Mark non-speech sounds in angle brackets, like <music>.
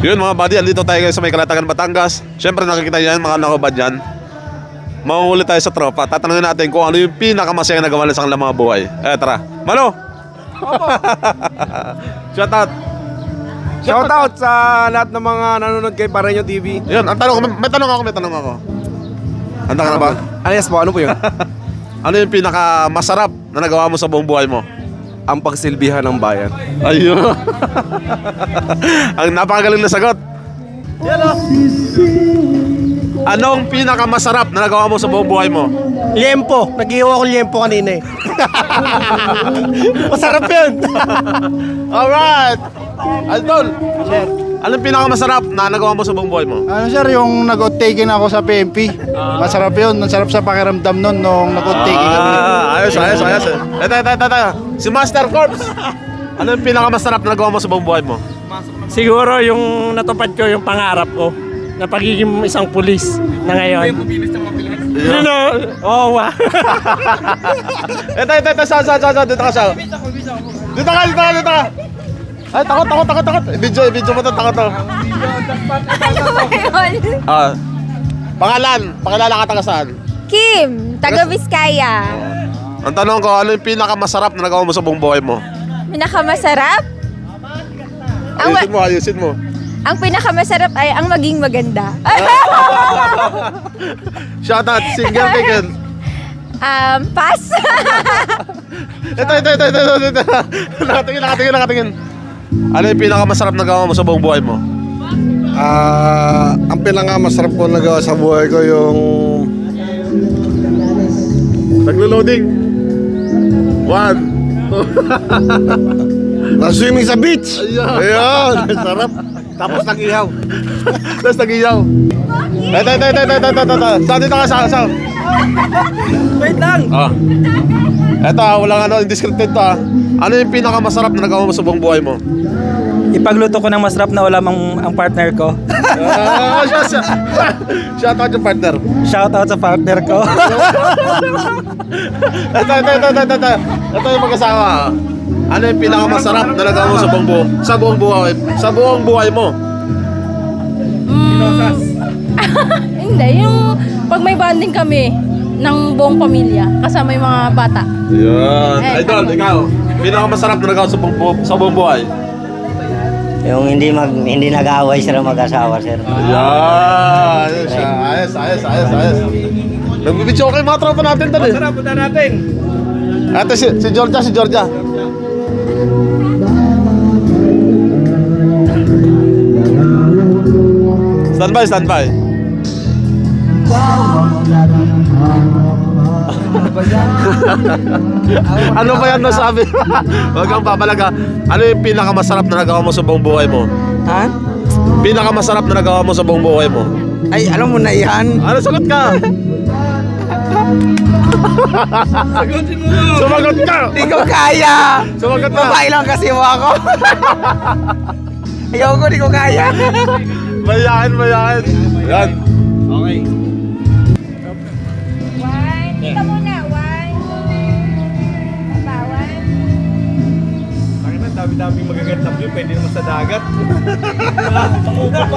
Yun mga buddy, andito tayo ngayon sa may Kalatagan, Batangas. Siyempre nakikita yan, mga nakabad yan. Mamumuli tayo sa tropa. Tatanungin natin kung ano yung pinakamasaya na gawa nila sa kanilang mga buhay. Eh, tara. Malo! <laughs> Shout out! Shoutout sa lahat ng mga nanonood kay Pareño TV. Yun, ang tanong, may, may tanong ako, may tanong ako. Handa ka na ba? Ano yes po, ano po yun? <laughs> Ano yung pinakamasarap na nagawa mo sa buong buhay mo? Ang pagsilbihan ng bayan. Ayun. <laughs> Ang napakagaling na sagot. Yan o. Anong pinakamasarap na nagawa mo sa buong buhay mo? Liempo. Nag-iwa ko liempo kanina eh. <laughs> Masarap yun. <laughs> Alright! Idol! Anong pinakamasarap na nagawa mo sa buong buhay mo? Ano sir, yung nag-outtaking ako sa PMP. Masarap yun. Masarap sa pakiramdam nun nung nag-outtaking kami. Ah, ayos, ayos, ayos. Ito, ito, ito, ito. Si Master Corps. Ano yung pinakamasarap na nagawa mo sa buong buhay mo? Siguro yung natupad ko yung pangarap ko na pagiging isang pulis na ngayon. Yun o. Oo, wa. Ito, ito, ito, sa, sa, sa, sa, dito ka sa. Dito ka, dito ka, dito ka. Ay, takot, takot, takot, takot. Video, video mo to, takot to. Ano ba yun? Ah. Pangalan, pangalan ka taga saan? Kim, taga Vizcaya. Ang tanong ko, ano yung pinakamasarap na nagawa mo sa buong buhay mo? Pinakamasarap? Ang, Ayusin mo, ayusin mo. ang pinakamasarap ay ang maging maganda. <laughs> Shout out, single ticket. um, pass. Ito, ito, ito, ito, ito, ito. Nakatingin, nakatingin, nakatingin. Ano yung pinakamasarap na nagawa mo sa buong buhay mo? Ah, ang pinakamasarap ko nagawa sa buhay ko yung Naglo-loading. One, <laughs> two. na-swimming sa beach. Ayan. Ayun, <laughs> sarap. Tapos nag-ihaw. Tapos nag-ihaw. Ito, ito, ito, ito, ito, ito, ito. Sa dito ka, sa, sa. <laughs> Wait lang. Ah. Ito, ah, walang ano, indiscripted to ah. Ano yung pinakamasarap na nagawa mo sa buong buhay mo? Ipagluto ko ng masarap na ulam ang, ang partner ko. Ah, shout, shout, shout out yung partner. Shout out sa partner ko. <laughs> Ito, ito, ito, ito, ito, ito. Ito yung mag-asawa. ah. Ano yung pinakamasarap na nagawa mo sa buong buhay, sa buong buhay, sa buong buhay mo? <laughs> Hindi, yung pag may bonding kami ng buong pamilya kasama yung mga bata. Yan. Eh, Idol, tama. ikaw. Pinakamasarap na nagawa sa buong, bu- sa buong buhay. Yung hindi mag hindi nag-aaway sila mag-asawa, sir. Yan. Ayos siya. Ayos, ayos, ayos, ayos. Nagbibidyo ko kayo mga tropa natin dali. Tara, punta natin. Ito si, si Georgia, si Georgia. Stand by, <laughs> ano ba yan nasabi? <laughs> Huwag kang papalaga. Ano yung pinakamasarap na nagawa mo sa buong buhay mo? ha? Pinakamasarap na nagawa mo sa buong buhay mo? Ay, alam mo na yan. Ano sagot ka? Sumagot ka! Hindi ko kaya. Sumagot ka! Babae lang kasi mo ako. <laughs> Ayoko, hindi ko kaya. Mayain, mayain. Yan. One. Dito muna. One. Papa, one. Bakit na dami-daming magagandang view, pwede naman sa dagat. <laughs>